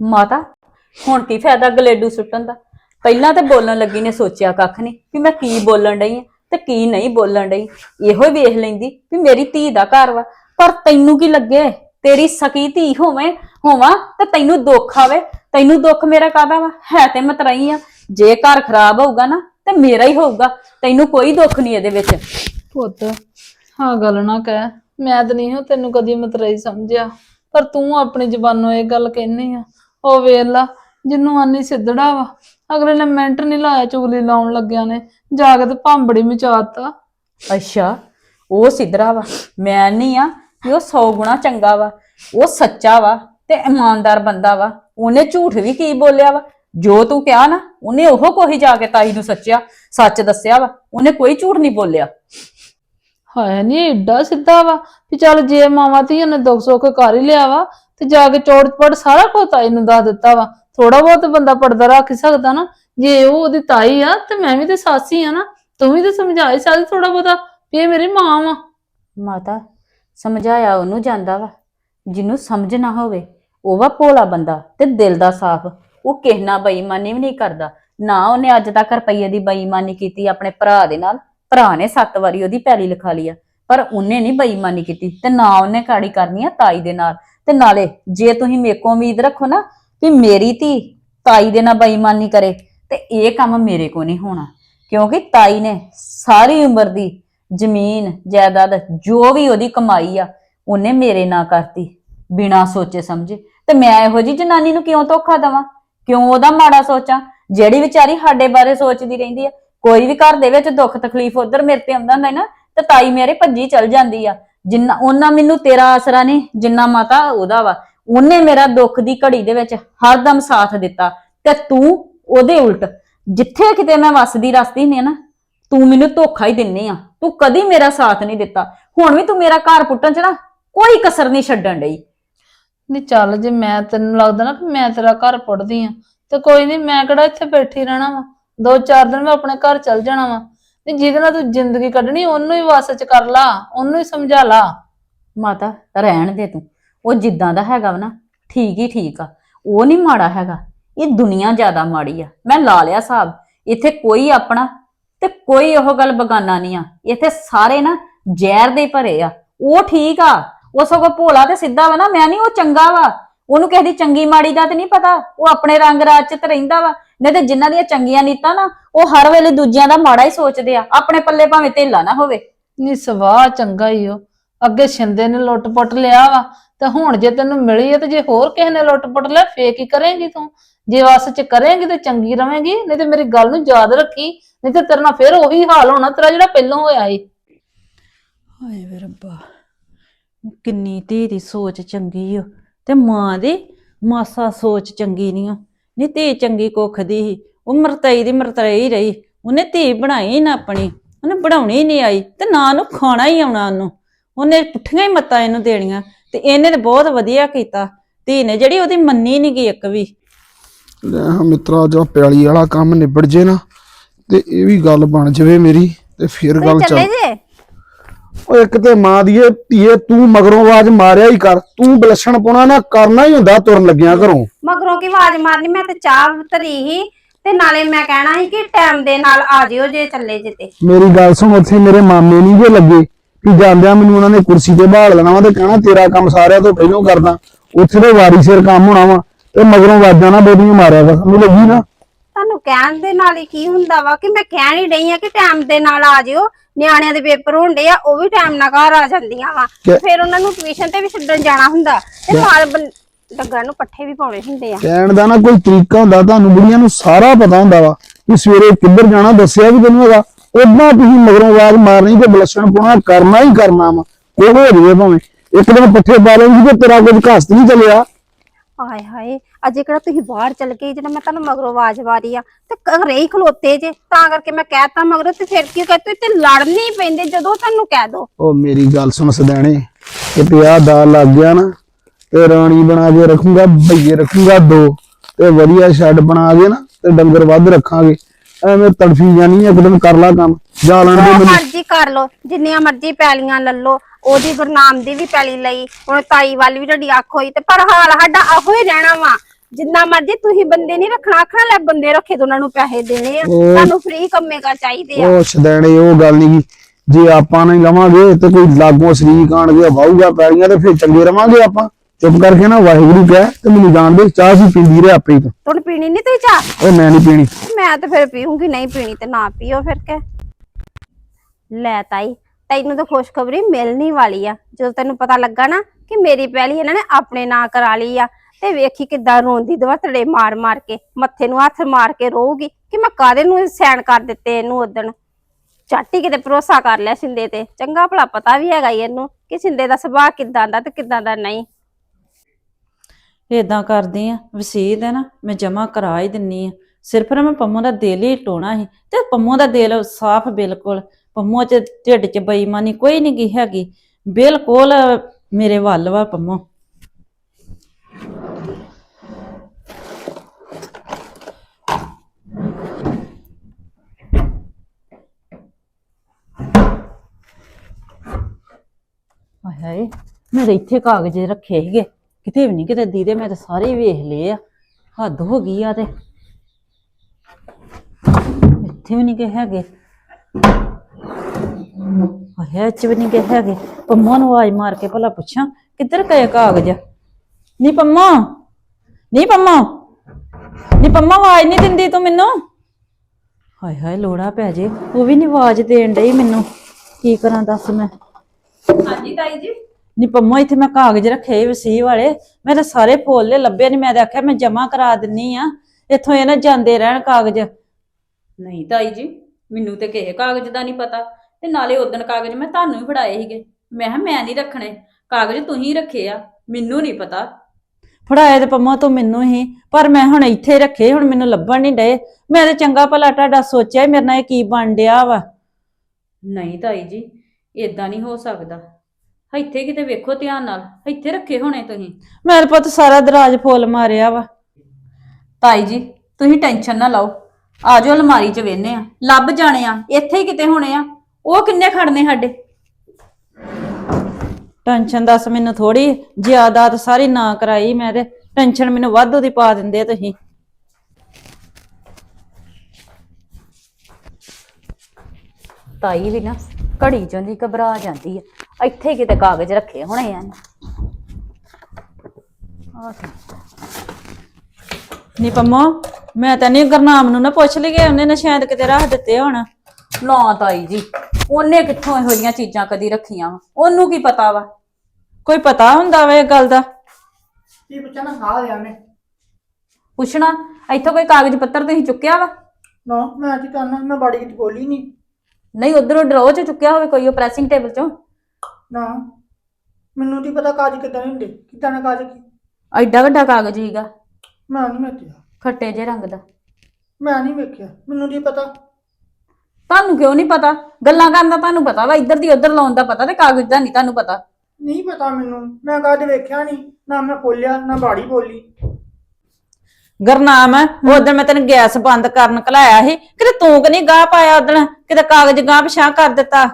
ਮਾਤਾ, ਹੁਣ ਕੀ ਫਾਇਦਾ ਗਲੇਡੂ ਸੁੱਟਣ ਦਾ? ਪਹਿਲਾਂ ਤੇ ਬੋਲਣ ਲੱਗੀ ਨੇ ਸੋਚਿਆ ਕੱਖ ਨਹੀਂ ਵੀ ਮੈਂ ਕੀ ਬੋਲਣ ਡਈ ਆ ਤੇ ਕੀ ਨਹੀਂ ਬੋਲਣ ਡਈ। ਇਹੋ ਹੀ ਵੇਖ ਲੈਂਦੀ ਵੀ ਮੇਰੀ ਧੀ ਦਾ ਘਰ ਵਾ। ਪਰ ਤੈਨੂੰ ਕੀ ਲੱਗੇ? ਤੇਰੀ ਸਕੀ ਧੀ ਹੋਵੇਂ, ਹੋਵਾਂ ਤੇ ਤੈਨੂੰ ਦੁੱਖ ਆਵੇ। ਤੈਨੂੰ ਦੁੱਖ ਮੇਰਾ ਕਾਦਾ ਵਾ? ਹੈ ਤੇ ਮਤਰਈ ਆ। ਜੇ ਘਰ ਖਰਾਬ ਹੋਊਗਾ ਨਾ ਤੇ ਮੇਰਾ ਹੀ ਹੋਊਗਾ। ਤੈਨੂੰ ਕੋਈ ਦੁੱਖ ਨਹੀਂ ਇਹਦੇ ਵਿੱਚ। ਪੁੱਤ ਹਾਂ ਗੱਲ ਨਾ ਕਹਿ। ਮੈਂ ਤਾਂ ਨਹੀਂ ਹੋ ਤੈਨੂੰ ਕਦੀ ਮਤਰਈ ਸਮਝਿਆ। ਪਰ ਤੂੰ ਆਪਣੀ ਜ਼ਬਾਨੋਂ ਇਹ ਗੱਲ ਕਹਿਨੀ ਆ। ਉਹ ਵੇਖ ਲਾ ਜਿੰਨੂੰ ਆਨੀ ਸਿੱਧੜਾ ਵਾ। ਅਗਲੇ ਨੇ ਮਿੰਟ ਨਹੀਂ ਲਾਇਆ ਚੁਗਲੀ ਲਾਉਣ ਲੱਗਿਆ ਨੇ। ਜਾ ਕੇ ਤੇ ਭਾਂਬੜੀ ਮਚਾਤਾ। ਅੱਛਾ ਉਹ ਸਿੱਧਰਾ ਵਾ। ਮੈਂ ਨਹੀਂ ਆ ਕਿ ਉਹ 100 ਗੁਣਾ ਚੰਗਾ ਵਾ। ਉਹ ਸੱਚਾ ਵਾ ਤੇ ਇਮਾਨਦਾਰ ਬੰਦਾ ਵਾ। ਉਹਨੇ ਝੂਠ ਵੀ ਕੀ ਬੋਲਿਆ ਵਾ? ਜੋ ਤੂੰ ਕਿਹਾ ਨਾ ਉਹਨੇ ਉਹ ਕੋਈ ਜਾ ਕੇ ਤਾਈ ਨੂੰ ਸੱਚਿਆ ਸੱਚ ਦੱਸਿਆ ਵਾ। ਉਹਨੇ ਕੋਈ ਝੂਠ ਨਹੀਂ ਬੋਲਿਆ। ਹਾਏ ਨਹੀਂ ਏਡਾ ਸਿੱਧਾ ਵਾ ਵੀ ਚੱਲ ਜੇ ਮਾਵਾਂ ਧੀਆਂ ਨੇ ਦੁੱਖ ਸੁੱਖ ਕਰ ਹੀ ਲਿਆ ਵਾ ਤੇ ਜਾ ਕੇ ਚੋੜ ਪੜ ਸਾਰਾ ਕੁਝ ਤਾਈ ਨੂੰ ਦੱਸ ਦਿੱਤਾ ਵਾ। ਥੋੜਾ ਬਹੁਤ ਬੰਦਾ ਪਰਦਾ ਰੱਖ ਹੀ ਸਕਦਾ ਨਾ। ਜੇ ਉਹ ਉਹਦੀ ਤਾਈ ਆ ਤੇ ਮੈਂ ਵੀ ਤੇ ਸਾਸੀ ਆ ਨਾ। ਤੂੰ ਵੀ ਤੇ ਸਮਝਾਈ ਸਕਦੀ ਥੋੜਾ ਬਹੁਤਾ ਵੀ ਇਹ ਮੇਰੀ ਮਾਂ ਵਾ। ਮਾਤਾ ਸਮਝਾਇਆ ਉਹਨੂੰ ਜਾਂਦਾ ਵਾ। ਜਿਹਨੂੰ ਸਮਝ ਨਾ ਹੋਵੇ ਉਹ ਵਾ ਭੋਲਾ ਬੰਦਾ ਤੇ ਦਿਲ ਦਾ ਸਾਫ਼। ਉਹ ਕਿਸੇ ਨਾਲ ਬੇਈਮਾਨੀ ਵੀ ਨਹੀਂ ਕਰਦਾ। ਨਾ ਉਹਨੇ ਅੱਜ ਤੱਕ ਰੁਪਈਏ ਦੀ ਬੇਈਮਾਨੀ ਕੀਤੀ ਆਪਣੇ ਭਰਾ ਦੇ ਨਾਲ। ਭਰਾ ਨੇ ਸੱਤ ਵਾਰੀ ਉਹਦੀ ਪੈਲੀ ਲਿਖਾ ਲਈ ਆ। ਪਰ ਉਹਨੇ ਨਹੀਂ ਬੇਈਮਾਨੀ ਕੀਤੀ ਤੇ ਨਾ ਉਹਨੇ ਕਾੜੀ ਕਰਨੀ ਆ ਤਾਈ ਦੇ ਨਾਲ। ਤੇ ਨਾਲੇ ਜੇ ਤੁਸੀਂ ਮੇਕੋਂ ਉਮੀਦ ਰੱਖੋ ਨਾ ਵੀ ਮੇਰੀ ਧੀ ਤਾਈ ਦੇ ਨਾਲ ਬੇਈਮਾਨੀ ਕਰੇ, ਤੇ ਇਹ ਕੰਮ ਮੇਰੇ ਕੋ ਨਹੀਂ ਹੋਣਾ। ਕਿਉਂਕਿ ਤਾਈ ਨੇ ਸਾਰੀ ਉਮਰ ਦੀ ਜ਼ਮੀਨ, ਜਾਇਦਾਦ ਜੋ ਵੀ ਉਹਦੀ ਕਮਾਈ ਆ, ਉਹਨੇ ਮੇਰੇ ਨਾਂ ਕਰਤੀ। ਬਿਨਾਂ ਸੋਚੇ ਸਮਝੇ। ਤੇ ਮੈਂ ਇਹੋ ਜੀ ਜਨਾਨੀ ਨੂੰ ਕਿਉਂ ਧੋਖਾ ਦਵਾਂ? ਕਿਉਂ ਉਹਦਾ ਮਾੜਾ ਸੋਚਾਂ? ਜਿਹੜੀ ਵਿਚਾਰੀ ਸਾਡੇ ਬਾਰੇ ਸੋਚਦੀ ਰਹਿੰਦੀ ਆ, ਕੋਈ ਵੀ ਘਰ ਦੇ ਵਿੱਚ ਦੁੱਖ ਤਕਲੀਫ ਉਧਰ ਮੇਰੇ ਤੇ ਆਉਂਦਾ ਹੁੰਦਾ ਨਾ, ਤੇ ਤਾਈ ਮੇਰੇ ਭੱਜੀ ਚਲ ਜਾਂਦੀ ਆ। ਜਿੰਨਾ, ਉਹਨਾਂ ਮੈਨੂੰ ਤੇਰਾ ਆਸਰਾ ਨਹੀਂ ਜਿੰਨਾ ਮਾਤਾ ਉਹਦਾ ਵਾ, ਉਹਨੇ ਮੇਰਾ ਦੁੱਖ ਦੀ ਘੜੀ ਦੇ ਵਿੱਚ ਹਰਦਮ ਸਾਥ ਦਿੱਤਾ। ਤੇ ਤੂੰ ਉਹਦੇ ਉਲਟ, ਜਿੱਥੇ ਕਿਤੇ ਮੈਂ ਵਸਦੀ ਰਸਦੀ ਨੇ ਨਾ, ਤੂੰ ਮੈਨੂੰ ਧੋਖਾ ਹੀ ਦਿੰਨੀ ਆ। ਤੂੰ ਕਦੀ ਮੇਰਾ ਸਾਥ ਨਹੀਂ ਦਿੱਤਾ। ਹੁਣ ਵੀ ਤੂੰ ਮੇਰਾ ਘਰ ਪੁੱਟਣ ਚ ਨਾ ਕੋਈ ਕਸਰ ਨਹੀਂ ਛੱਡਣ ਡਈ। ਨਹੀਂ ਚੱਲ ਜੇ ਮੈਂ ਤੈਨੂੰ ਲੱਗਦਾ ਨਾ ਕਿ ਮੈਂ ਤੇਰਾ ਘਰ ਪੁੱਟਦੀ ਆ। ਤੇ ਕੋਈ ਨਹੀਂ ਮੈਂ ਕਿਹੜਾ ਇੱਥੇ ਬੈਠੀ ਰਹਿਣਾ ਵਾ? ਦੋ ਚਾਰ ਦਿਨ ਮੈਂ ਆਪਣੇ ਘਰ ਚੱਲ ਜਾਣਾ ਵਾ। ਤੇ ਜਿਹਦੇ ਨਾਲ ਤੂੰ ਜ਼ਿੰਦਗੀ ਕੱਢਣੀ, ਉਹਨੂੰ ਹੀ ਵਸ ਚ ਕਰ ਲਾ, ਉਹਨੂੰ ਹੀ ਸਮਝਾ ਲਾ। ਮਾਤਾ, ਰਹਿਣ ਦੇ ਤੂੰ। ਉਹ ਜਿੱਦਾਂ ਦਾ ਹੈਗਾ ਵਾ ਨਾ, ਠੀਕ ਹੀ ਠੀਕ ਆ। ਉਹ ਨਹੀਂ ਮਾੜਾ ਹੈਗਾ। ਇਹ ਦੁਨੀਆ ਜ਼ਿਆਦਾ ਮਾੜੀ ਆ। ਮੈਂ ਲਾ ਲਿਆ ਹਿਸਾਬ। ਇੱਥੇ ਕੋਈ ਆਪਣਾ ਤੇ ਕੋਈ ਉਹ ਗੱਲ ਬਗਾਨਾ ਨਹੀਂ ਆ। ਇੱਥੇ ਸਾਰੇ ਨਾ ਜ਼ਹਿਰ ਦੇ ਭਰੇ ਆ। ਉਹ ਠੀਕ ਆ। ਉਹ ਸਗੋਂ ਭੋਲਾ ਤੇ ਸਿੱਧਾ ਵਾ ਨਾ ਮੈਂ ਨਹੀਂ ਉਹ ਚੰਗਾ ਵਾ। ਉਹਨੂੰ ਕਿਸੇ ਦੀ ਚੰਗੀ ਮਾੜੀ ਦਾ ਤੇ ਨਹੀਂ ਪਤਾ। ਉਹ ਆਪਣੇ ਰੰਗ ਰਾਜ ਚ ਤੇ ਰਹਿੰਦਾ ਵਾ। ਨਹੀਂ ਤੇ ਜਿਨ੍ਹਾਂ ਦੀਆਂ ਚੰਗੀਆਂ ਨੀਤਾਂ ਨਾ ਉਹ ਹਰ ਵੇਲੇ ਦੂਜਿਆਂ ਦਾ ਮਾੜਾ ਹੀ ਸੋਚਦੇ ਆ। ਆਪਣੇ ਪੱਲੇ ਭਾਵੇਂ ਧੇਲਾ ਨਾ ਹੋਵੇ। ਨਹੀਂ ਸਵਾਹ ਚੰਗਾ ਹੀ ਉਹ ਅੱਗੇ ਛਿੰਦੇ ਨੇ ਲੁੱਟ-ਪੁੱਟ ਲਿਆ ਵਾ। ਤੇ ਹੁਣ ਜੇ ਤੈਨੂੰ ਮਿਲੀ ਹੈ ਤੇ ਜੇ ਹੋਰ ਕਿਸੇ ਨੇ ਲੁੱਟ-ਪੁੱਟ ਲਿਆ ਫੇਰ ਕੀ ਕਰੇਂਗੀ ਤੂੰ? ਜੇ ਵਸ ਚ ਕਰੇਂਗੀ ਤੇ ਚੰਗੀ ਰਵੇਂਗੀ ਨਹੀਂ ਤੇ ਮੇਰੀ ਗੱਲ ਨੂੰ ਯਾਦ ਰੱਖੀ। ਨਹੀਂ ਤੇ ਤੇਰੇ ਨਾਲ ਫੇਰ ਉਹੀ ਹਾਲ ਹੋਣਾ ਤੇਰਾ ਜਿਹੜਾ ਪਹਿਲਾਂ ਹੋਇਆ ਏ। ਹਾਏ ਵੇ ਰੱਬਾ। ਕਿੰਨੀ ਧੀ ਦੀ ਸੋਚ ਚੰਗੀ ਓ। ਤੇ ਮਾਂ ਦੀ ਮਾਸਾ ਸੋਚ ਚੰਗੀ ਨਹੀਂ ਓ। ਨੀ ਧੀ ਚੰਗੀ ਕੁੱਖ ਦੀ ਸੀ। ਉਹ ਮਰਤਈ ਦੀ ਮਰਤਈ ਰਹੀ। ਉਹਨੇ ਧੀ ਬਣਾਈ ਨਾ ਆਪਣੀ। ਉਹਨੇ ਬਣਾਉਣੀ ਨਹੀਂ ਆਈ। ਤੇ ਨਾ ਉਹਨੂੰ ਖਾਣਾ ਹੀ ਆਉਣਾ ਉਹਨੂੰ। ਉਹਨੇ ਪੁੱਠੀਆਂ ਹੀ ਮੱਤਾਂ ਇਹਨੂੰ ਦੇਣੀਆਂ। ਤੇ ਇਹਨੇ ਤੇ ਬਹੁਤ ਵਧੀਆ ਕੀਤਾ। ਧੀ ਨੇ ਜਿਹੜੀ ਉਹਦੀ ਮੰਨੀ ਨਹੀਂ ਗਈ ਇੱਕ ਵੀ। ਲੈ ਹਾਂ ਮਿੱਤਰਾ ਜੋ ਪਿਆਲੀ ਵਾਲਾ ਕੰਮ ਨਿਬੜ ਜੇ ਨਾ ਤੇ ਇਹ ਵੀ ਗੱਲ ਬਣ ਜਾਵੇ ਮੇਰੀ। ਤੇ ਫਿਰ ਗੱਲ ਚੱਲ ਜੇ? ਓ ਇੱਕ ਤੇ ਮਾਂ ਦੀ ਧੀਏ ਤੂੰ ਮਗਰੋਂ ਆਵਾਜ਼ ਮਾਰਿਆ ਹੀ ਕਰ। ਤੂੰ ਬਲਸ਼ਣ ਪਾਉਣਾ ਨਾ ਕਰਨਾ ਹੀ ਹੁੰਦਾ ਤੁਰਨ ਲੱਗਿਆ ਘਰੋਂ। ਮਗਰੋਂ ਕੀ ਆਵਾਜ਼ ਮਾਰਨੀ? ਮੈਂ ਤੇ ਚਾਹ ਧਰੀ ਹੀ ਤੇ ਨਾਲੇ ਮੈਂ ਕਹਿਣਾ ਸੀ ਕਿ ਟਾਈਮ ਦੇ ਨਾਲ ਆ ਜਿਓ ਜੇ ਚੱਲੇ ਜੇ ਤੇ ਮੇਰੀ ਗੱਲ ਸੁਣ ਉੱਥੇ ਮੇਰੇ ਮਾਮੇ ਨਹੀਂ ਜੇ ਲੱਗੇ। ਕਿ ਜਾਂਦਿਆਂ ਮੈਨੂੰ ਉਹਨਾਂ ਨੇ ਕੁਰਸੀ ਤੇ ਬਹਾਲ ਲੈਣਾ ਵਾ ਤੇ ਕਹਿਣਾ ਤੇਰਾ ਕੰਮ ਸਾਰਿਆਂ ਤੋਂ ਪਹਿਲਾਂ ਕਰਦਾ। ਉੱਥੇ ਤੇ ਵਾਰੀ ਸਿਰ ਕੰਮ ਹੋਣਾ ਵਾ ਤੇ ਮਗਰੋਂ ਆਵਾਜ਼ਾਂ ਨਾ ਬੋਲੀਆਂ ਮਾਰਿਆ ਕਰ। ਮੈਨੂੰ ਲੱਗੀ ਨਾ? ਤੁਹਾਨੂੰ ਕਹਿਣ ਦੇ ਨਾਲ ਹੀ ਕੀ ਹੁੰਦਾ ਵਾ ਕਿ ਮੈਂ ਕਹਿਣ ਹੀ ਡਈ ਆ ਕਿ ਟਾਈਮ ਦੇ ਨਾਲ ਆ ਜਿਓ। ਨਿਆਣਿਆਂ ਦੇ ਪੇਪਰ ਹੁੰਦੇ ਆ ਉਹ ਵੀ ਟਾਈਮ ਨਾਲ ਘਰ ਆ ਜਾਂਦੀਆਂ ਵਾ। ਕਿ- ਫਿਰ ਉਹਨਾਂ ਨੂੰ ਟਿਊਸ਼ਨ ਤੇ ਵੀ ਛੱਡਣ ਜਾਣਾ ਹੁੰਦਾ ਤੇ ਨਾਲ ਬੰ- ਡੰਗਰਾਂ ਨੂੰ ਪੱਠੇ ਵੀ ਪਾਉਣੇ ਹੁੰਦੇ ਆ। ਕਹਿਣ ਦਾ ਨਾ ਕੋਈ ਤਰੀਕਾ ਹੁੰਦਾ ਤੁਹਾਨੂੰ ਬੁੜੀਆਂ ਨੂੰ ਸਾਰਾ ਪਤਾ ਹੁੰਦਾ ਵਾ ਕਿ ਸਵੇਰੇ ਕਿੱਧਰ ਜਾਣਾ ਦੱਸਿਆ ਵੀ ਤੈਨੂੰ ਹੈਗਾ। ਉਦਾਂ ਤੁਸੀਂ ਮਗਰੋਂ ਆਵਾਜ਼ ਮਾਰਨੀ ਤੇ ਬਲਸ਼ਣ ਪਾਉਣਾ ਕਰਨਾ ਹੀ ਕਰਨਾ ਵਾ। ਉਹ ਹੋ ਜਾਵੇ ਭਾਵੇਂ। ਇੱਕ ਦਿਨ ਪੱਠੇ ਪਾ ਲੇਂਗੀ ਤੇ ਤੇਰਾ ਕੁਝ ਘਸਤ ਨਹੀਂ ਚੱਲਿਆ। ਹਾਏ ਹਾਏ ਅਜੇ ਕਿਹੜਾ ਤੁਸੀਂ ਬਾਹਰ ਚਲ ਗਏ ਜਿਹੜਾ ਮੈਂ ਤੁਹਾਨੂੰ ਮਗਰੋਂ ਆਵਾਜ਼ ਮਾਰੀ ਆ ਤੇ ਘਰੇ ਹੀ ਖਲੋਤੇ ਜੇ ਤਾਂ ਕਰਕੇ ਮੈਂ ਕਹਿਤਾ ਮਗਰੋਂ ਤੇ ਫਿਰ ਕੀ ਕਹਤੇ ਤੇ ਲੜ ਨਹੀਂ ਪੈਂਦੇ ਜਦੋਂ ਤੁਹਾਨੂੰ ਕਹਿ ਦੋ। ਉਹ ਮੇਰੀ ਗੱਲ ਸੁਣ ਸਦਾਣੇ ਤੇ ਪਿਆ ਦਾ ਲੱਗ ਗਿਆ ਨਾ ਤੇ ਰਾਣੀ ਬਣਾ ਕੇ ਰੱਖੂੰਗਾ ਭਈਏ ਰੱਖੂੰਗਾ ਦੋ ਤੇ ਵਧੀਆ ਸ਼ੈੱਡ ਬਣਾ ਕੇ ਨਾ ਤੇ ਡੰਗਰ ਵੱਧ ਰੱਖਾਂਗੇ। ਐਵੇਂ ਤੜਫੀ ਜਾਣੀ ਇੱਕ ਦਿਨ ਕਰ ਲਾ ਕੰਮ ਜਾ ਲੈਣ ਦੇ ਜੋ ਮੈਨੂੰ। ਮਰਜ਼ੀ ਕਰ ਲੋ ਜਿੰਨੀਆਂ ਮਰਜ਼ੀ ਪੈਲੀਆਂ ਲੱਲੋ ਉਹਦੀ ਗੁਰਨਾਮ ਦੀ ਵੀ ਪੈਲੀ ਲਈ ਹੁਣ ਤਾਈ ਵਾਲੀ ਵੀ ਤੁਹਾਡੀ ਅੱਖ ਹੋਈ ਤੇ ਪਰ ਹਾਲ ਸਾਡਾ ਆਹੋ ਹੀ ਰਹਿਣਾ ਵਾ। ਜਿੰਨਾ ਮਰਜ਼ੀ ਤੁਸੀਂ ਬੰਦੇ ਨਹੀਂ ਰੱਖਣਾ ਆਖਣਾ ਲੈ ਬੰਦੇ ਰੱਖੇ ਤੇ ਉਹਨਾਂ ਨੂੰ ਪੈਸੇ ਦੇਣੇ ਆ। ਉਹ- ਤੁਹਾਨੂੰ ਫ੍ਰੀ ਕੰਮੇ ਕਾ ਚਾਹੀਦੇ ਆ। ਉਹ ਸਦਾਣੇ ਉਹ ਗੱਲ ਨਹੀਂ ਜੇ ਆਪਾਂ ਨਹੀਂ ਲਵਾਂਗੇ ਤੇ ਕੋਈ ਲਾਗੋਂ ਸ਼ਰੀਕ ਆਣਗੇ ਵਾਹੂਗਾ ਪੈੜੀਆਂ ਤੇ ਫਿਰ ਚੰਗੇ ਰਵਾਂਗੇ ਆਪਾਂ। ਚੁੱਪ ਕਰਕੇ ਨਾ ਵਾਹਿਗੁਰੂ ਕਹਿ ਤੇ ਮੈਨੂੰ ਜਾਣ ਦੇ ਚਾਹ ਸੀ ਪੀਂਦੀ ਰਹਿ ਆਪੇ ਹੀ ਤੂੰ। ਤੁਹਾਨੂੰ ਪੀਣੀ ਨਹੀਂ ਤੁਸੀਂ ਚਾਹ? ਉਹ ਮੈਂ ਨਹੀਂ ਪੀਣੀ। ਮੈਂ ਤੇ ਫਿਰ ਪੀਉਂਗੀ ਨਹੀਂ ਪੀਣੀ ਤੇ ਨਾ ਪੀਓ ਫਿਰ ਕੇ ਲੈ ਤਾਈ ਤੈਨੂੰ ਤਾਂ ਖੁਸ਼ਖਬਰੀ ਮਿਲਣੀ ਵਾਲੀ ਆ। ਜਦੋਂ ਤੈਨੂੰ ਪਤਾ ਲੱਗਾ ਨਾ ਕਿ ਮੇਰੀ ਪਹਿਲੀ ਇਹਨਾਂ ਨੇ ਆਪਣੇ ਨਾਂ ਕਰਾ ਲਈ ਆ, ਤੇ ਵੇਖੀ ਕਿੱਦਾਂ ਰੋਂਦੀ ਦਵਤੜੇ ਮਾਰ ਮਾਰ ਕੇ, ਮੱਥੇ ਨੂੰ ਹੱਥ ਮਾਰ ਕੇ ਰੋਊਗੀ ਕਿ ਮੈਂ ਕਾਦੇ ਨੂੰ ਸੈਨ ਕਰ ਦਿੱਤੇ ਇਹਨੂੰ ਉਦਣ ਝੱਟ ਕਿਤੇ ਭਰੋਸਾ ਕਰ ਲਿਆ ਸਿੰਦੇ ਤੇ। ਚੰਗਾ ਭਲਾ ਪਤਾ ਵੀ ਹੈਗਾ ਈ ਇਹਨੂੰ ਕਿ ਸਿੰਦੇ ਦਾ ਸੁਭਾਅ ਕਿੱਦਾਂ ਦਾ ਤੇ ਕਿੱਦਾਂ ਦਾ ਨਹੀਂ। ਇਦਾਂ ਕਰਦੀ ਆ, ਵਸੀਦ ਹੈ ਨਾ, ਮੈਂ ਜਮਾ ਕਰਾ ਹੀ ਦਿੰਨੀ ਆ। ਸਿਰਫ ਨਾ ਮੈਂ ਪੰਮੋ ਦਾ ਦਿਲ ਹੀ ਟੋਣਾ ਸੀ, ਤੇ ਪੰਮੋ ਦਾ ਦਿਲ ਸਾਫ਼ ਬਿਲਕੁਲ। ਪੰਮੋ ਚ ਢਿੱਡ ਚ ਬੇਈਮਾਨੀ ਕੋਈ ਨਹੀਂ ਗਈ ਹੈਗੀ। ਬਿਲਕੁਲ ਮੇਰੇ ਵੱਲ ਵਾ ਪੰਮੋ। ਹਾਏ ਹਾਏ ਮੇਰੇ ਇੱਥੇ ਕਾਗਜ਼ ਰੱਖੇ ਸੀਗੇ। ਕਿਤੇ ਵੀ ਨਹੀਂ ਕਿਤੇ ਦੀਦੇ, ਮੈਂ ਤਾਂ ਸਾਰੇ ਵੇਖ ਲਏ ਆ। ਹੱਦ ਹੋ ਗਈ ਆ ਤੇ। ਇੱਥੇ ਵੀ ਨਹੀਂ ਕਿ ਹੈਗੇ। ਹਾਏ ਇੱਥੇ ਵੀ ਨਹੀਂ ਕਿ ਹੈਗੇ। ਪੰਮਾ ਨੂੰ ਆਵਾਜ਼ ਮਾਰ ਕੇ ਭਲਾ ਪੁੱਛਾਂ ਕਿੱਧਰ ਗਏ ਕਾਗਜ਼? ਨਹੀਂ ਪੰਮਾ ਨਹੀਂ ਪੰਮਾ ਨਹੀਂ ਪੰਮਾ ਆਵਾਜ਼ ਨਹੀਂ ਦਿੰਦੀ ਤੂੰ ਮੈਨੂੰ? ਹਾਏ ਹਾਏ ਲੋੜਾ ਪੈ ਜੇ ਉਹ ਵੀ ਨਹੀਂ ਆਵਾਜ਼ ਦੇਣ ਡਈ ਮੈਨੂੰ। ਕੀ ਕਰਾਂ ਦੱਸ ਮੈਂ? ਹਾਂਜੀ ਤਾਈ ਜੀ। ਨੀ ਪੰਮੋ ਇੱਥੇ ਮੈਂ ਕਾਗਜ਼ ਰੱਖੇ ਵਸੀ ਵਾਲੇ। ਮੈਂ ਤਾਂ ਸਾਰੇ ਫੋਲੇ ਲੱਭੇ ਨਹੀਂ ਮੈਂ ਤਾਂ ਆਖਿਆ ਮੈਂ ਜਮਾ ਕਰਾ ਦਿੰਨੀ ਆ। ਇੱਥੋਂ ਇਹ ਨਾ ਜਾਂਦੇ ਰਹਿਣ ਕਾਗਜ਼। ਨਹੀਂ ਤਾਈ ਜੀ ਮੈਨੂੰ ਤੇ ਕਿਸੇ ਕਾਗਜ਼ ਦਾ ਨਹੀਂ ਪਤਾ। ਤੇ ਨਾਲੇ ਉਦਣ ਕਾਗਜ਼ ਮੈਂ ਤੁਹਾਨੂੰ ਹੀ ਫੜਾਏ ਸੀਗੇ। ਮੈਂ ਕਿਹਾ ਮੈਂ ਨਹੀਂ ਰੱਖਣੇ। ਕਾਗਜ਼ ਤੁਸੀਂ ਰੱਖੇ ਆ ਮੈਨੂੰ ਨਹੀਂ ਪਤਾ। ਫੜਾਏ ਤੇ ਪੰਮੋ ਤੂੰ ਮੈਨੂੰ ਹੀ ਪਰ ਮੈਂ ਹੁਣ ਇੱਥੇ ਰੱਖੇ ਹੁਣ ਮੈਨੂੰ ਲੱਭਣ ਨਹੀਂ ਡਏ। ਮੈਂ ਤਾਂ ਚੰਗਾ ਭਲਾ ਤੁਹਾਡਾ ਸੋਚਿਆ ਮੇਰੇ ਨਾਲ ਇਹ ਕੀ ਬਣ ਡਿਆ ਵਾ? ਨਹੀਂ ਤਾਈ ਜੀ ਇਦਾਂ ਨਹੀਂ ਹੋ ਸਕਦਾ। ਇੱਥੇ ਕਿਤੇ ਵੇਖੋ ਧਿਆਨ ਨਾਲ ਇੱਥੇ ਰੱਖੇ ਹੋਣੇ ਤੁਸੀਂ। ਮੇਰੇ ਪੁੱਤ ਸਾਰਾ ਦਰਾਜ ਫੋਲ ਮਾਰਿਆ ਵਾ। ਤਾਈ ਜੀ ਤੁਸੀਂ ਟੈਨਸ਼ਨ ਨਾ ਲਓ। ਆ ਜਾਓ ਅਲਮਾਰੀ 'ਚ ਵੇਨੇ ਆ। ਲੱਭ ਜਾਣੇ ਆ ਇੱਥੇ ਹੀ ਕਿਤੇ ਹੋਣੇ ਆ। ਉਹ ਕਿੰਨੇ ਖੜਨੇ ਸਾਡੇ? ਟੈਨਸ਼ਨ ਦੱਸ ਮੈਨੂੰ ਥੋੜੀ ਜ਼ਿਆਦਾਤ ਸਾਰੀ ਨਾ ਕਰਾਈ ਮੈਂ ਤੇ। ਟੈਨਸ਼ਨ ਮੈਨੂੰ ਵਾਧੂ ਦੀ ਪਾ ਦਿੰਦੇ ਆ ਤੁਸੀਂ। ਤਾਈ ਵੀ ਨਾ ਘੜੀ ਚੋਂ ਦੀ ਘਬਰਾ ਜਾਂਦੀ ਆ। ਇੱਥੇ ਕਿਤੇ ਕਾਗਜ਼ ਰੱਖੇ ਹੋਣੇ ਆ। ਨੀ ਪੰਮੋ ਮੈਂ ਤਾਂ ਨਹੀਂ ਗਰਨਾਮ ਨੂੰ ਨਾ ਪੁੱਛ ਲਈਏ ਉਹਨੇ ਨਾ ਸ਼ਾਇਦ ਕਿਤੇ ਰੱਖ ਦਿੱਤੇ ਹੋਣ। ਨਾ ਤਾਈ ਜੀ ਉਹਨੇ ਕਿੱਥੋਂ ਇਹੋ ਜਿਹੀਆਂ ਚੀਜ਼ਾਂ ਕਦੀ ਰੱਖੀਆਂ ਵਾ? ਉਹਨੂੰ ਕੀ ਪਤਾ ਵਾ? ਕੋਈ ਪਤਾ ਹੁੰਦਾ ਵਾ ਇਹ ਗੱਲ ਦਾ? ਕੀ ਪੁੱਛਣਾ ਖਾ ਲਿਆ ਮੈਂ ਪੁੱਛਣਾ ਇੱਥੋਂ ਕੋਈ ਕਾਗਜ਼ ਪੱਤਰ ਤੁਸੀਂ ਚੁੱਕਿਆ ਵਾ? ਨਾ ਮੈਂ ਕੀ ਕਰਨਾ? ਮੈਂ ਬਾੜੀ ਕਿਤੇ ਖੋਲੀ ਨਹੀਂ ਨਹੀਂ ਉਧਰੋਂ ਡਰੋ ਚ ਚੁੱਕਿਆ ਹੋਵੇ ਕੋਈ ਉਹ ਪ੍ਰੈਸਿੰਗ ਟੇਬਲ ਚੋਂ? ਨਾ ਮੈਨੂੰ ਨਹੀਂ ਪਤਾ ਕਾਜ ਕਿਦਾਂ ਹੁੰਦੇ ਕਿਦਾਂ ਨਾ ਕਾਜ ਕੀ। ਐਡਾ ਵੱਡਾ ਕਾਗਜ਼ ਹੀਗਾ। ਮੈਂ ਨਹੀਂ ਵੇਖਿਆ। ਖੱਟੇ ਜੇ ਰੰਗ ਦਾ। ਮੈਂ ਨਹੀਂ ਵੇਖਿਆ ਮੈਨੂੰ ਨਹੀਂ ਪਤਾ। ਤੁਹਾਨੂੰ ਕਿਉਂ ਨਹੀਂ ਪਤਾ? ਗੱਲਾਂ ਕਰਨ ਦਾ ਤੁਹਾਨੂੰ ਪਤਾ ਵਾ ਇੱਧਰ ਦੀ ਉੱਧਰ ਲਾਉਣ ਦਾ ਪਤਾ ਤੇ ਕਾਗਜ਼ ਦਾ ਨਹੀਂ ਤੁਹਾਨੂੰ ਪਤਾ। ਨਹੀਂ ਪਤਾ ਮੈਨੂੰ। ਮੈਂ ਕਾਜ ਵੇਖਿਆ ਨਹੀਂ ਨਾ ਮੈਂ ਖੋਲਿਆ ਨਾ ਬਾੜੀ ਬੋਲੀ। ਗਰਨਾਮ ਉਦੋਂ ਮੈਂ ਤੈਨੂੰ ਗੈਸ ਬੰਦ ਕਰਨ ਕਲਾਇਆ ਸੀ ਕਿਤੇ ਤੂੰ ਕਿ ਨਹੀਂ ਗਾਹ ਪਾਇਆ ਉਦੋਂ ਕਿਤੇ ਕਾਗਜ਼ ਗਾਹ ਪਛਾਂ ਕਰ ਦਿੱਤਾ।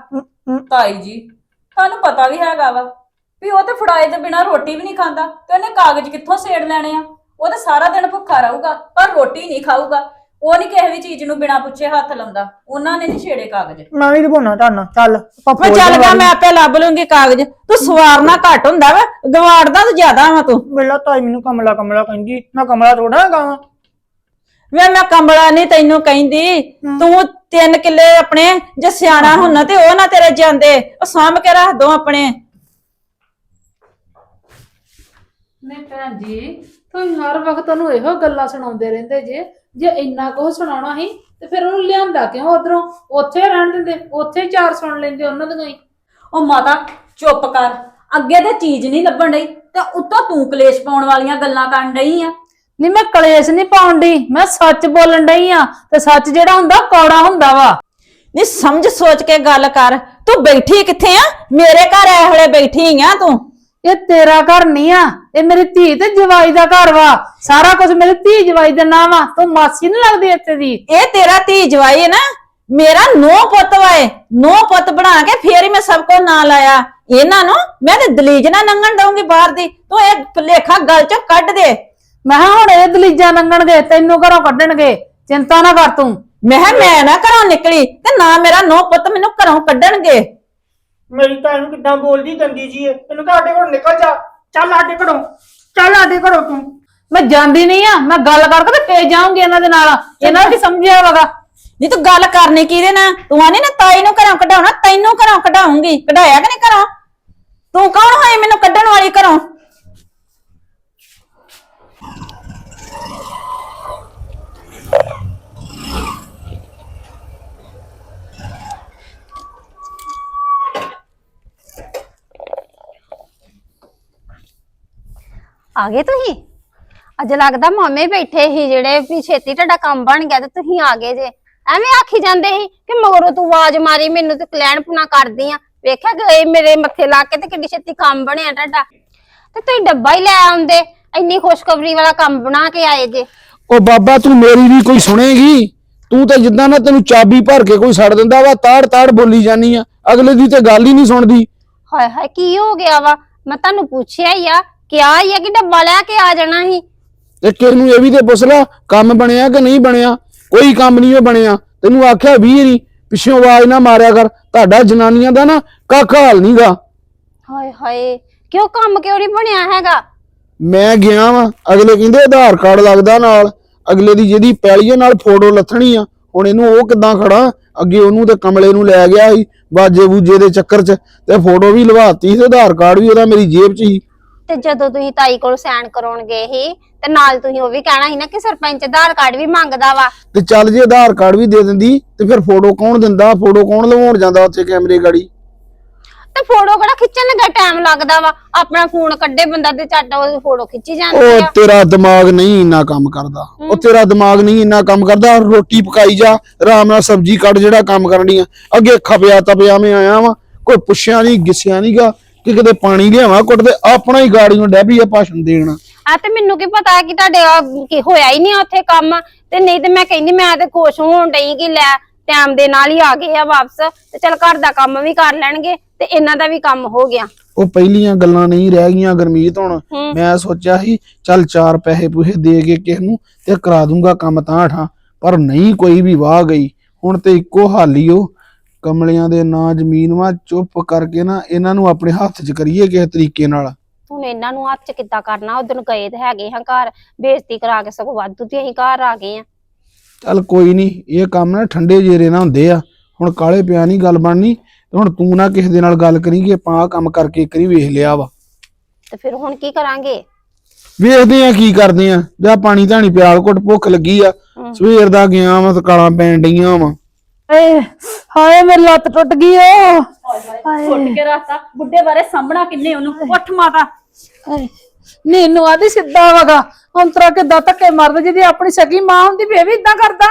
ਤਾਈ ਜੀ ਤੁਹਾਨੂੰ ਪਤਾ ਵੀ ਹੈਗਾ ਵਾ ਵੀ ਉਹ ਤੇ ਫੜਾਏ ਤੋਂ ਬਿਨਾ ਰੋਟੀ ਵੀ ਨਹੀਂ ਖਾਂਦਾ ਤੇ ਉਹਨੇ ਕਾਗਜ਼ ਕਿੱਥੋਂ ਸੇੜ ਲੈਣੇ ਆ? ਉਹ ਤਾਂ ਸਾਰਾ ਦਿਨ ਭੁੱਖਾ ਰਹੂਗਾ ਪਰ ਰੋਟੀ ਨਹੀਂ ਖਾਊਗਾ। ਉਹ ਨਹੀਂ ਕਿਸੇ ਵੀ ਚੀਜ਼ ਨੂੰ ਬਿਨਾ ਪੁੱਛੇ ਹੱਥ ਲਾਉਂਦਾ। ਉਹਨਾਂ ਨੇ ਨਹੀਂ ਛੇੜੇ ਕਾਗਜ਼। ਮੈਂ ਵੀ ਰਵਾਉਣਾ ਤੁਹਾਨੂੰ। ਚੱਲ ਮੈਂ ਚੱਲ ਗਿਆ। ਮੈਂ ਆਪੇ ਲੱਭ ਲੂੰਗੀ ਕਾਗਜ਼। ਤੂੰ ਸਵਾਰਨਾ ਘੱਟ ਹੁੰਦਾ ਵਾ ਗਵਾੜਦਾ ਤੂੰ ਜ਼ਿਆਦਾ ਵਾ ਤੂੰ। ਮੇਲਾ ਤਾਈ ਮੈਨੂੰ ਕਮਲਾ ਕਮਲਾ ਕਹਿੰਦੀ ਮੈਂ ਕਮਲਾ ਥੋੜਾ ਗਾਵਾਂ ਵੇ। ਮੈਂ ਕੰਬਲਾ ਨਹੀਂ ਤੈਨੂੰ ਕਹਿੰਦੀ। ਤੂੰ ਤਿੰਨ ਕਿੱਲੇ ਆਪਣੇ ਜੇ ਸਿਆਣਾ ਹੁੰਨਾ ਤੇ ਉਹ ਨਾ ਤੇਰੇ ਜਾਂਦੇ। ਉਹ ਸਾਂਭ ਕੇ ਰੱਖ ਦੋ ਆਪਣੇ। ਨਹੀਂ ਭੈਣ ਜੀ ਤੁਸੀਂ ਹਰ ਵਕਤ ਉਹਨੂੰ ਇਹੋ ਗੱਲਾਂ ਸੁਣਾਉਂਦੇ ਰਹਿੰਦੇ ਜੇ ਜੇ ਇੰਨਾ ਕੁਝ ਸੁਣਾਉਣਾ ਸੀ ਤੇ ਫਿਰ ਉਹਨੂੰ ਲਿਆਂਦਾ ਕਿਉਂ ਉਧਰੋਂ? ਉੱਥੇ ਰਹਿਣ ਦਿੰਦੇ ਉੱਥੇ ਹੀ ਚਾਰ ਸੁਣ ਲੈਂਦੇ ਉਹਨਾਂ ਦੀਆਂ ਹੀ। ਉਹ ਮਾਤਾ ਚੁੱਪ ਕਰ। ਅੱਗੇ ਤੇ ਚੀਜ਼ ਨਹੀਂ ਲੱਭਣ ਡਈ ਤੇ ਉੱਤੋਂ ਤੂੰ ਕਲੇਸ਼ ਪਾਉਣ ਵਾਲੀਆਂ ਗੱਲਾਂ ਕਰਨ ਡਈ ਆ। ਨਹੀਂ ਮੈਂ ਕਲੇਸ਼ ਨਹੀਂ ਪਾਉਣ ਡਈ ਮੈਂ ਸੱਚ ਬੋਲਣ ਡਈ ਆ ਤੇ ਸੱਚ ਜਿਹੜਾ ਹੁੰਦਾ ਕੌੜਾ ਹੁੰਦਾ ਵਾ। ਨਹੀਂ ਸਮਝ ਸੋਚ ਕੇ ਗੱਲ ਕਰ। ਤੂੰ ਬੈਠੀ ਕਿੱਥੇ ਆ? ਮੇਰੇ ਘਰ ਐ ਹਲੇ ਬੈਠੀ ਆ ਤੂੰ। ਇਹ ਤੇਰਾ ਘਰ ਨਹੀਂ ਆ ਇਹ ਮੇਰੀ ਧੀ ਤੇ ਜਵਾਈ ਦਾ ਘਰ ਵਾ। ਸਾਰਾ ਕੁਝ ਮੇਰੀ ਧੀ ਜਵਾਈ ਦਾ ਨਾਮ ਆ ਤੂੰ ਮਾਸੀ ਨਹੀਂ ਲੱਗਦੀ ਇੱਥੇ ਦੀ। ਇਹ ਤੇਰਾ ਧੀ ਜਵਾਈ ਹੈ ਨਾ ਮੇਰਾ ਨੋ ਪੁੱਤ ਵਾਏ ਨੋ ਪੁੱਤ ਬਣਾ ਕੇ ਫੇਰ ਹੀ ਮੈਂ ਸਭ ਕੋ ਨਾਂ ਲਾਇਆ। ਇਹਨਾਂ ਨੂੰ ਮੈਂ ਤੇ ਦਲੀਜ ਨਾ ਨੰਗਣ ਦਊਂਗੀ ਬਾਹਰ ਦੀ। ਤੂੰ ਇਹ ਭੁਲੇਖਾ ਗੱਲ ਚੋਂ ਕੱਢ ਦੇ। ਮੈਂ ਕਿਹਾ ਹੁਣ ਇਹ ਦਲੀਜਾਂ ਲੰਘਣਗੇ ਤੈਨੂੰ ਘਰੋਂ ਕੱਢਣਗੇ। ਚਿੰਤਾ ਨਾ ਕਰ ਤੂੰ। ਮੈਂ ਕਿਹਾ ਮੈਂ ਨਾ ਘਰੋਂ ਨਿਕਲੀ ਤੇ ਨਾ ਮੇਰਾ ਨੋ ਪੁੱਤ ਮੈਨੂੰ ਘਰੋਂ ਕੱਢਣਗੇ। ਮੇਰੀ ਤਾਂ ਇਹਨੂੰ ਕਿੱਦਾਂ ਬੋਲਦੀ ਗੰਦੀ ਜੀ ਏ? ਇਹਨੂੰ ਕਹ ਸਾਡੇ ਘਰੋਂ ਨਿਕਲ ਜਾ। ਚੱਲ ਸਾਡੇ ਘਰੋਂ। ਚੱਲ ਸਾਡੇ ਘਰੋਂ ਤੂੰ। ਮੈਂ ਜਾਂਦੀ ਨਹੀਂ ਆ। ਮੈਂ ਗੱਲ ਕਰਕੇ ਤੇ ਫੇਰ ਜਾਊਂਗੀ ਇਹਨਾਂ ਦੇ ਨਾਲ। ਇਹਨਾਂ ਨੂੰ ਕੀ ਸਮਝਿਆ ਵਗਾ ਨਹੀਂ ਤੂੰ ਗੱਲ ਕਰਨੀ ਕਿਹਦੇ ਨਾਲ? ਤੂੰ ਆਨੀ ਨਾ ਤਾਈ ਨੂੰ ਘਰੋਂ ਕਢਾਉਣਾ, ਤੈਨੂੰ ਘਰੋਂ ਕਢਾਉਂਗੀ। ਕਢਾਇਆ ਕਿ ਨਹੀਂ ਘਰੋਂ? ਤੂੰ ਕੌਣ ਹੋਏ ਮੈਨੂੰ ਕੱਢਣ ਵਾਲੀ ਘਰੋਂ? ਆ ਗਏ ਤੁਸੀਂ? ਅੱਜ ਲੱਗਦਾ ਮਾਮੇ ਬੈਠੇ ਸੀ ਜਿਹੜੇ ਵੀ ਛੇਤੀ ਤੁਹਾਡਾ ਕੰਮ ਬਣ ਗਿਆ ਤੇ ਤੁਸੀਂ ਆ ਗਏ ਜੇ। ਐਵੇਂ ਆਖੀ ਜਾਂਦੇ ਸੀ ਕਿ ਮਗਰੋਂ ਤੂੰ ਆਵਾਜ਼ ਮਾਰੀ ਮੈਨੂੰ ਤੇ ਕਲੈਣ ਪੁਣਾ ਕਰਦੀ ਆ। ਵੇਖਿਆ ਗਏ ਮੇਰੇ ਮੱਥੇ ਲਾ ਕੇ ਤੇ ਕਿੱਡੀ ਛੇਤੀ ਕੰਮ ਬਣਿਆ ਤੁਹਾਡਾ। ਤੇ ਤੁਸੀਂ ਡੱਬਾ ਹੀ ਲੈ ਆਉਂਦੇ ਇੰਨੀ ਖੁਸ਼ਖਬਰੀ ਵਾਲਾ ਕੰਮ ਬਣਾ ਕੇ ਆਏ ਜੇ। ਉਹ ਬਾਬਾ ਤੂੰ ਮੇਰੀ ਵੀ ਕੋਈ ਸੁਣੇਗੀ? ਤੂੰ ਤਾਂ ਜਿੱਦਾਂ ਨਾ ਤੈਨੂੰ ਚਾਬੀ ਭਰ ਕੇ ਕੋਈ ਛੱਡ ਦਿੰਦਾ ਵਾ ਤਾੜ ਤਾੜ ਬੋਲੀ ਜਾਨੀ ਆ। ਅਗਲੇ ਦੀ ਤੇ ਗੱਲ ਹੀ ਨਹੀਂ ਸੁਣਦੀ। ਹਾਏ ਹਾਏ ਕੀ ਹੋ ਗਿਆ ਵਾ? ਮੈਂ ਤੁਹਾਨੂੰ ਪੁੱਛਿਆ ਹੀ ਆ ਕਿਹਾ ਹੀ ਕਿ ਡੱਬਾ ਲੈ ਕੇ ਆ ਜਾਣਾ ਸੀ। ਤੇ ਕਿਸ ਨੂੰ ਇਹ ਵੀ ਤੇ ਪੁੱਛ ਲੈ ਕੰਮ ਬਣਿਆ ਕਿ ਨਹੀਂ ਬਣਿਆ? ਕੋਈ ਕੰਮ ਨਹੀਂ ਉਹ ਬਣਿਆ। ਤੈਨੂੰ ਆਖਿਆ ਵੀ ਨਹੀਂ ਪਿੱਛੋਂ ਆਵਾਜ਼ ਨਾ ਮਾਰਿਆ ਕਰ। ਤੁਹਾਡਾ ਜਨਾਨੀਆਂ ਦਾ ਨਾ ਕੱਖ ਹਾਲ ਨਹੀਂਗਾ ਹਾਏ ਹਾਏ ਕਿਉਂ ਕੰਮ ਕਿਉਂ ਨਹੀਂ ਬਣਿਆ ਹੈਗਾ? ਮੈਂ ਗਿਆ ਵਾਂ ਅਗਲੇ ਕਹਿੰਦੇ ਆਧਾਰ ਕਾਰਡ ਲੱਗਦਾ ਨਾਲ। ਅਗਲੇ ਦੀ ਜਿਹਦੀ ਪੈਲੀਏ ਨਾਲ ਫੋਟੋ ਲੱਥਣੀ ਆ ਹੁਣ ਇਹਨੂੰ ਉਹ ਕਿੱਦਾਂ ਖੜਾ? ਅੱਗੇ ਉਹਨੂੰ ਤੇ ਕਮਲੇ ਨੂੰ ਲੈ ਗਿਆ ਸੀ ਬਾਜੇ ਬੂਜੇ ਦੇ ਚੱਕਰ 'ਚ। ਤੇ ਫੋਟੋ ਵੀ ਲਵਾਤੀ ਤੇ ਆਧਾਰ ਕਾਰਡ ਵੀ ਉਹਦਾ ਮੇਰੀ ਜੇਬ 'ਚ ਸੀ। ਤੇ ਜਦੋਂ ਤੁਸੀਂ ਤਾਈ ਕੋਲ ਸਾਈਨ ਕਰਾਉਣ ਗਏ ਸੀ ਤੇ ਨਾਲ ਤੁਸੀਂ ਉਹ ਵੀ ਕਹਿਣਾ ਸੀ ਨਾ ਕਿ ਸਰਪੰਚ ਆਧਾਰ ਕਾਰਡ ਵੀ ਮੰਗਦਾ ਵਾ। ਤੇ ਚੱਲ ਜੇ ਆਧਾਰ ਕਾਰਡ ਵੀ ਦੇ ਦਿੰਦੀ ਤੇ ਫਿਰ ਫੋਟੋ ਕੌਣ ਦਿੰਦਾ? ਫੋਟੋ ਕੌਣ ਲਵਾਉਣ ਜਾਂਦਾ ਉੱਥੇ ਕੈਮਰੇ ਗਾੜੀ? ਤੇ ਫੋਟੋ ਕਿਹੜਾ ਖਿੱਚਣ ਲੱਗਾ? ਟਾਈਮ ਲੱਗਦਾ ਵਾ। ਆਪਣਾ ਫੋਨ ਕੱਢੇ ਬੰਦਾ ਤੇ ਝੱਟ ਉਹ ਫੋਟੋ ਖਿੱਚੀ ਜਾਂਦੀ ਉਹ ਆ ਤੇਰਾ ਦਿਮਾਗ ਨਹੀਂ ਇੰਨਾ ਕੰਮ ਕਰਦਾ। ਉਹ ਤੇਰਾ ਦਿਮਾਗ ਨਹੀਂ ਇੰਨਾ ਕੰਮ ਕਰਦਾ। ਰੋਟੀ ਪਕਾਈ ਜਾ ਆਰਾਮ ਨਾਲ ਸਬਜ਼ੀ ਕੱਟ ਜਿਹੜਾ ਕੰਮ ਕਰਨੀ ਆ। ਅੱਗੇ ਖਪਿਆ ਤਪਿਆ ਮੈਂ ਆਇਆ ਵਾਂ। ਕੋਈ ਪੁੱਛਿਆ ਨਹੀਂ ਗਿੱਸਿਆ ਨਹੀਂਗਾ ਕਿ ਕਿਤੇ ਪਾਣੀ ਲਿਆਵਾਂ ਕੁੱਟ ਤੇ ਆਪਣਾ ਹੀ ਗਾੜੀ ਨੂੰ ਡੈਬੀ ਆ ਭਾਸ਼ਣ ਦੇਣਾ। ਆ ਤੇ ਮੈਨੂੰ ਕੀ ਪਤਾ ਕਿ ਤੁਹਾਡੇ ਆ ਕੀ ਹੋਇਆ ਹੀ ਨਹੀਂ ਉੱਥੇ ਕੰਮ ਤੇ ਨਹੀਂ ਤੇ ਮੈਂ ਕਹਿੰਦੀ ਮੈਂ ਤੇ ਖੁਸ਼ ਹੋਣ ਡਈ ਕਿ ਲੈ ਟਾਈਮ ਦੇ ਨਾਲ ਹੀ ਆ ਗਏ ਆ ਵਾਪਸ ਤੇ ਚਲ ਘਰ ਦਾ ਕੰਮ ਵੀ ਕਰ ਲੈਣਗੇ ਤੇ ਇਹਨਾਂ ਦਾ ਵੀ ਕੰਮ ਹੋ ਗਿਆ। ਉਹ ਪਹਿਲੀਆਂ ਗੱਲਾਂ ਨਹੀਂ ਰਹਿ ਗਈਆਂ ਗਰਮੀਤ ਹੁਣ। ਮੈਂ ਸੋਚਿਆ ਸੀ ਚੱਲ ਚਾਰ ਪੈਸੇ ਪੂਹੇ ਦੇ ਕੇ ਕਿਸ ਨੂੰ ਤੇ ਕਰਾ ਦੂੰਗਾ ਕੰਮ ਤਾਂ ਠਾਂ ਪਰ ਨਹੀਂ ਕੋਈ ਵੀ ਵਾਹ ਗਈ। ਹੁਣ ਤੇ ਇੱਕੋ ਹਾਲ ਹੀ ਉਹ ਕਮਲਿਆਂ ਦੇ ਨਾਂ ਜ਼ਮੀਨ ਵਾ ਚੁੱਪ ਕਰਕੇ ਨਾ ਇਹਨਾਂ ਨੂੰ ਆਪਣੇ ਹੱਥ 'ਚ ਕਰੀਏ ਕਿਸੇ ਤਰੀਕੇ ਨਾਲ। ਹੁਣ ਇਹਨਾਂ ਨੂੰ ਹੱਥ ਚ ਕਿੱਦਾਂ ਕਰਨਾ? ਉਦੋਂ ਗਏ ਤੇ ਹੈਗੇ ਹਾਂ ਘਰ। ਬੇਇੱਜ਼ਤੀ ਕਰਾ ਕੇ ਸਗੋਂ ਵਾਧੂ ਤੇ ਅਸੀਂ ਘਰ ਆ ਗਏ ਆ ਚੱਲ ਕੋਈ ਨਹੀਂ ਇਹ ਕੰਮ ਨਾ ਠੰਡੇ ਜੇਰੇ ਨਾਲ ਹੁੰਦੇ ਆ। ਹੁਣ ਕਾਲੇ ਪਿਆ ਨਹੀਂ ਗੱਲ ਬਣਨੀ। ਤੇ ਹੁਣ ਤੂੰ ਨਾ ਕਿਸੇ ਦੇ ਨਾਲ ਗੱਲ ਕਰੀ ਕਿ ਆਪਾਂ ਆਹ ਕੰਮ ਕਰਕੇ ਇੱਕ ਵਾਰੀ ਵੇਖ ਲਿਆ ਵਾ। ਤੇ ਫਿਰ ਹੁਣ ਕੀ ਕਰਾਂਗੇ? ਵੇਖਦੇ ਆ ਕੀ ਕਰਦੇ ਆ ਜਾਂ ਪਾਣੀ ਧਾਣੀ ਪਿਆਲ ਘੁੱਟ ਭੁੱਖ ਲੱਗੀ ਆ। ਸਵੇਰ ਦਾ ਗਿਆ ਵਾ ਤੇ ਕਾਲਾਂ ਪੈਣ ਡਈਆਂ ਵਾ। ਏ ਹਾਏ ਮੇਰੀ ਲੱਤ ਟੁੱਟ ਗਈ ਓ। ਉੱਠ ਕੇ ਰੱਖਤਾ। ਬੁੱਢੇ ਬਾਰੇ ਸਾਹਮਣਾ ਕਿੰਨੇ ਉਹਨੂੰ? ਉੱਠ ਮਾਤਾ। ਨੀਨੂ ਆਦੀ ਸਿੱਧਾ ਵਗਾ। ਹੁਣ ਤਰਾ ਕਿੱਦਾਂ ਧੱਕੇ ਮਾਰਦਾ ਜਿਹਦੀ ਆਪਣੀ ਸਗੀ ਮਾਂ ਹੁੰਦੀ ਵੀ ਇਹ ਵੀ ਇਦਾਂ ਕਰਦਾ।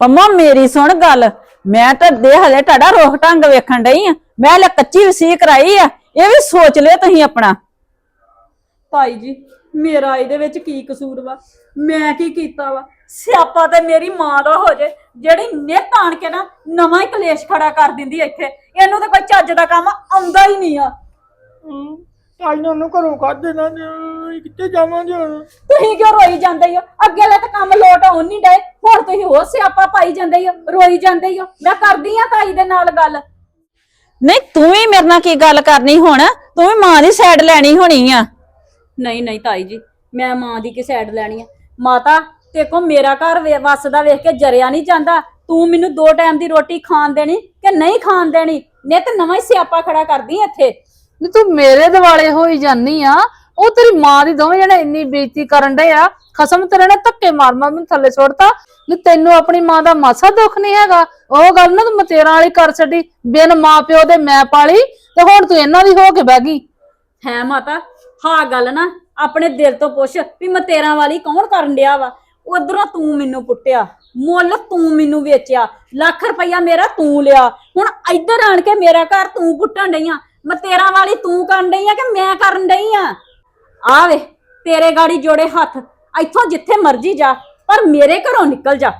ਪੰਮਾ ਮੇਰੀ ਸੁਣ ਗੱਲ। ਮੈਂ ਤਾਂ ਦੇ ਹਲੇ ਤੁਹਾਡਾ ਰੋਹ ਢੰਗ ਵੇਖਣ ਡਈ ਆ। ਮੈਂ ਲੈ ਕੱਚੀ ਵਸੀ ਕਰਾਈ ਆ। ਇਹ ਵੀ ਸੋਚ ਲਿਓ ਤੁਸੀਂ ਆਪਣਾ। ਭਾਈ ਜੀ ਮੇਰਾ ਇਹਦੇ ਵਿੱਚ ਕੀ ਕਸੂਰ ਵਾ? ਮੈਂ ਕੀ ਕੀਤਾ ਵਾ? ਸਿਆਪਾ ਤੇ ਮੇਰੀ ਮਾਂ ਦਾ ਹੋ ਜੇ ਜਿਹੜੀ ਨਿੱਤ ਆਣ ਕੇ ਨਾ ਨਵਾਂ ਹੀ ਕਲੇਸ਼ ਖੜਾ ਕਰ ਦਿੰਦੀ ਆ ਇੱਥੇ ਇਹਨੂੰ ਤਾਂ ਕੋਈ ਚੱਜ ਦਾ ਕੰਮ ਆਉਂਦਾ ਹੀ ਨਹੀਂ ਆ। ਤਾਈਆਂ ਨੂੰ ਘਰੋਂ ਕੱਢ ਦੇਣਾ ਜੀ, ਕਿੱਥੇ ਜਾਵਾਂਗੇ ਹੁਣ? ਤੁਸੀਂ ਕਿਉਂ ਰੋਈ ਜਾਂਦੇ ਹੋ? ਅੱਗੇ ਲੈ ਤਾਂ ਕੰਮ ਲੋਟ ਆਉਣ ਨਹੀਂ ਡਏ ਹੁਣ ਤੁਸੀਂ ਹੋਰ ਸਿਆਪਾ ਪਾਈ ਜਾਂਦੇ ਹੋ ਰੋਈ ਜਾਂਦੇ ਹੋ। ਮੈਂ ਕਰਦੀ ਆ ਤਾਈ ਦੇ ਨਾਲ ਗੱਲ। ਨਹੀਂ ਤੂੰ ਵੀ ਮੇਰੇ ਨਾਲ ਕੀ ਗੱਲ ਕਰਨੀ ਹੁਣ? ਤੂੰ ਵੀ ਮਾਂ ਦੀ ਸਾਈਡ ਲੈਣੀ ਹੋਣੀ ਆ। ਨਹੀਂ ਨਹੀਂ ਤਾਈ ਜੀ ਮੈਂ ਮਾਂ ਦੀ ਕੀ ਸਾਈਡ ਲੈਣੀ ਆ? ਮਾਤਾ ਤੇ ਕੋ ਮੇਰਾ ਘਰ ਵੇ- ਵੱਸਦਾ ਵੇਖ ਕੇ ਜਰਿਆ ਨਹੀਂ ਜਾਂਦਾ। ਤੂੰ ਮੈਨੂੰ ਦੋ ਟਾਈਮ ਦੀ ਰੋਟੀ ਖਾਣ ਦੇਣੀ ਕਿ ਨਹੀਂ ਖਾਣ ਦੇਣੀ? ਨੇ ਤੇ ਨਵਾਂ ਹੀ ਸਿਆਪਾ ਖੜਾ ਕਰਦੀ ਆ ਇੱਥੇ। ਨੀ ਤੂੰ ਮੇਰੇ ਦਿਵਾਲੇ ਹੋਈ ਜਾਨੀ ਆ। ਉਹ ਤੇਰੀ ਮਾਂ ਦੀ ਦੋਵੇਂ ਜਣੇ ਇੰਨੀ ਬੇਇੱਜ਼ਤੀ ਕਰਨ ਡਏ ਆ। ਖਸਮ ਤੇਰੇ ਨੇ ਧੱਕੇ ਮਾਰ ਮਾਰ ਮੈਨੂੰ ਥੱਲੇ ਸੁੱਟਤਾ। ਨੀ ਤੈਨੂੰ ਆਪਣੀ ਮਾਂ ਦਾ ਮਾਸਾ ਦੁੱਖ ਨਹੀਂ ਹੈਗਾ? ਉਹ ਗੱਲ ਨਾ ਤੂੰ ਮਤੇਰਾਂ ਵਾਲੀ ਕਰ ਛੱਡੀ। ਬਿਨ ਮਾਂ ਪਿਓ ਦੇ ਮੈਂ ਪਾਲੀ ਤੇ ਹੁਣ ਤੂੰ ਇਹਨਾਂ ਦੀ ਹੋ ਕੇ ਬਹਿ ਗਈ। ਹੈ ਮਾਤਾ ਹਾਂ ਗੱਲ ਨਾ ਆਪਣੇ ਦਿਲ ਤੋਂ ਪੁੱਛ ਵੀ ਮੈਂ ਤੇਰਾਂ ਵਾਲੀ ਕੌਣ ਕਰਨ ਡਿਆ ਵਾ? ਉਧਰੋਂ ਤੂੰ ਮੈਨੂੰ ਪੁੱਟਿਆ, ਮੁੱਲ ਤੂੰ ਮੈਨੂੰ ਵੇਚਿਆ, ਲੱਖ ਰੁਪਈਆ ਮੇਰਾ ਤੂੰ ਲਿਆ। ਹੁਣ ਇੱਧਰ ਆਣ ਕੇ ਮੇਰਾ ਘਰ ਤੂੰ ਪੁੱਟਣ ਡਈਆਂ ਮੈਂ ਤੇਰਾਂ ਵਾਲੀ ਤੂੰ ਕਰਨ ਡਈ ਆ ਕਿ ਮੈਂ ਕਰਨ ਡਈ ਆ? ਆ ਵੇ, ਤੇਰੇ ਗਾੜੀ ਜੋੜੇ ਹੱਥ, ਇੱਥੋਂ ਜਿੱਥੇ ਮਰਜ਼ੀ ਜਾ, ਪਰ ਮੇਰੇ ਘਰੋਂ ਨਿਕਲ ਜਾ।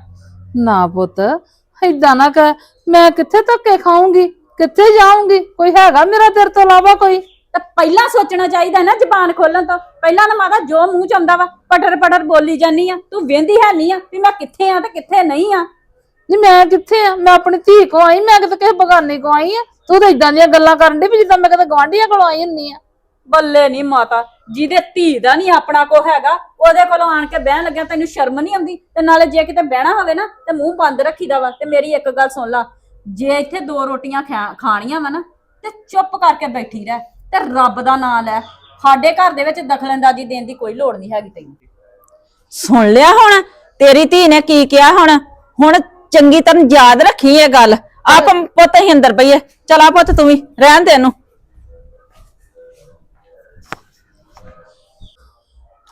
ਨਾ ਪੁੱਤ, ਏਦਾਂ ਨਾ ਕਹਿ, ਮੈਂ ਕਿੱਥੇ ਧੱਕੇ ਖਾਊਂਗੀ? ਕਿੱਥੇ ਜਾਊਂਗੀ? ਕੋਈ ਹੈਗਾ ਮੇਰਾ ਤੇਰੇ ਤੋਂ ਇਲਾਵਾ ਕੋਈ? ਤੇ ਪਹਿਲਾਂ ਸੋਚਣਾ ਚਾਹੀਦਾ ਨਾ ਜ਼ਬਾਨ ਖੋਲਣ ਤੋਂ। ਪਹਿਲਾਂ ਤਾਂ ਮਾਤਾ ਜੋ ਮੂੰਹ ਚ ਆਉਂਦਾ ਵਾ ਪਟਰ ਪਟਰ ਬੋਲੀ ਜਾਨੀ ਆ। ਤੂੰ ਵੇਂਦੀ ਹੈ ਨਹੀਂ ਆ ਵੀ ਮੈਂ ਕਿੱਥੇ ਆ ਤੇ ਕਿੱਥੇ ਨਹੀਂ ਆ। ਨਹੀਂ ਮੈਂ ਕਿੱਥੇ ਆ? ਮੈਂ ਆਪਣੀ ਧੀ ਕੋ ਆਈ ਮੈਂ ਕਿਤੇ ਕਿਸੇ ਬਗਾਨੇ ਕੋ ਆਈ ਆ। ਤੂੰ ਤਾਂ ਇਦਾਂ ਦੀਆਂ ਗੱਲਾਂ ਕਰਨ ਦੀ ਵੀ ਜਿੱਦਾਂ ਮੈਂ ਕਿਤੇ ਗਵਾਂਢੀਆਂ ਕੋਲ ਆਈ ਹੁੰਨੀ ਆ। ਬੱਲੇ ਨਹੀਂ ਮਾਤਾ ਜਿਹਦੇ ਧੀ ਦਾ ਨਹੀਂ ਆਪਣਾ ਕੋ ਹੈਗਾ ਉਹਦੇ ਕੋਲੋਂ ਆਣ ਕੇ ਬਹਿਣ ਲੱਗਿਆ ਤੈਨੂੰ ਸ਼ਰਮ ਨਹੀਂ ਆਉਂਦੀ? ਤੇ ਨਾਲੇ ਜੇ ਕਿਤੇ ਬਹਿਣਾ ਹੋਵੇ ਨਾ ਤੇ ਮੂੰਹ ਬੰਦ ਰੱਖੀਦਾ ਵਾ ਤੇ ਮੇਰੀ ਇੱਕ ਗੱਲ ਸੁਣ ਲਾ। ਜੇ ਇੱਥੇ ਦੋ ਰੋਟੀਆਂ ਖਾ- ਖਾਣੀਆਂ ਵਾ ਨਾ ਤੇ ਚੁੱਪ ਕਰਕੇ ਬੈਠੀ ਰਹਿ। ਤੇ ਰੱਬ ਦਾ ਨਾਮ ਲੈ। ਸਾਡੇ ਘਰ ਦੇ ਵਿੱਚ ਦਖਲਅੰਦਾਜ਼ੀ ਦੇਣ ਦੀ ਕੋਈ ਲੋੜ ਨਹੀਂ ਹੈਗੀ ਤੈਨੂੰ। ਸੁਣ ਲਿਆ ਹੁਣ? ਤੇਰੀ ਧੀ ਨੇ ਕੀ ਕਿਹਾ ਹੁਣ? ਹੁਣ ਚੰਗੀ ਤਰ੍ਹਾਂ ਯਾਦ ਰੱਖੀ ਇਹ ਗੱਲ। ਆਪ ਪੁੱਤ ਹੀ ਅੰਦਰ ਪਈਏ। ਚਲਾ ਪੁੱਤ ਤੂੰ ਵੀ ਰਹਿਣ ਦੇ ਇਹਨੂੰ।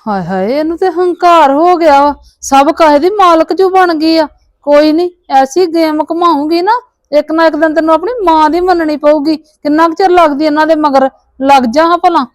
ਹਾਏ ਹਾਏ ਇਹਨੂੰ ਤੇ ਹੰਕਾਰ ਹੋ ਗਿਆ ਵਾ। ਸਭ ਕਾਹੇ ਦੀ ਮਾਲਕ ਜੋ ਬਣ ਗਈ ਆ। ਕੋਈ ਨਹੀਂ ਐਸੀ ਗੇਮ ਘਮਾਉਂਗੀ ਨਾ ਇੱਕ ਨਾ ਇੱਕ ਦਿਨ ਤੈਨੂੰ ਆਪਣੀ ਮਾਂ ਦੀ ਮੰਨਣੀ ਪਊਗੀ। ਕਿੰਨਾ ਕੁ ਚਿਰ ਲੱਗਦੀ ਇਹਨਾਂ ਦੇ ਮਗਰ? ਲੱਗ ਜਾ ਹਾਂ ਭਲਾ।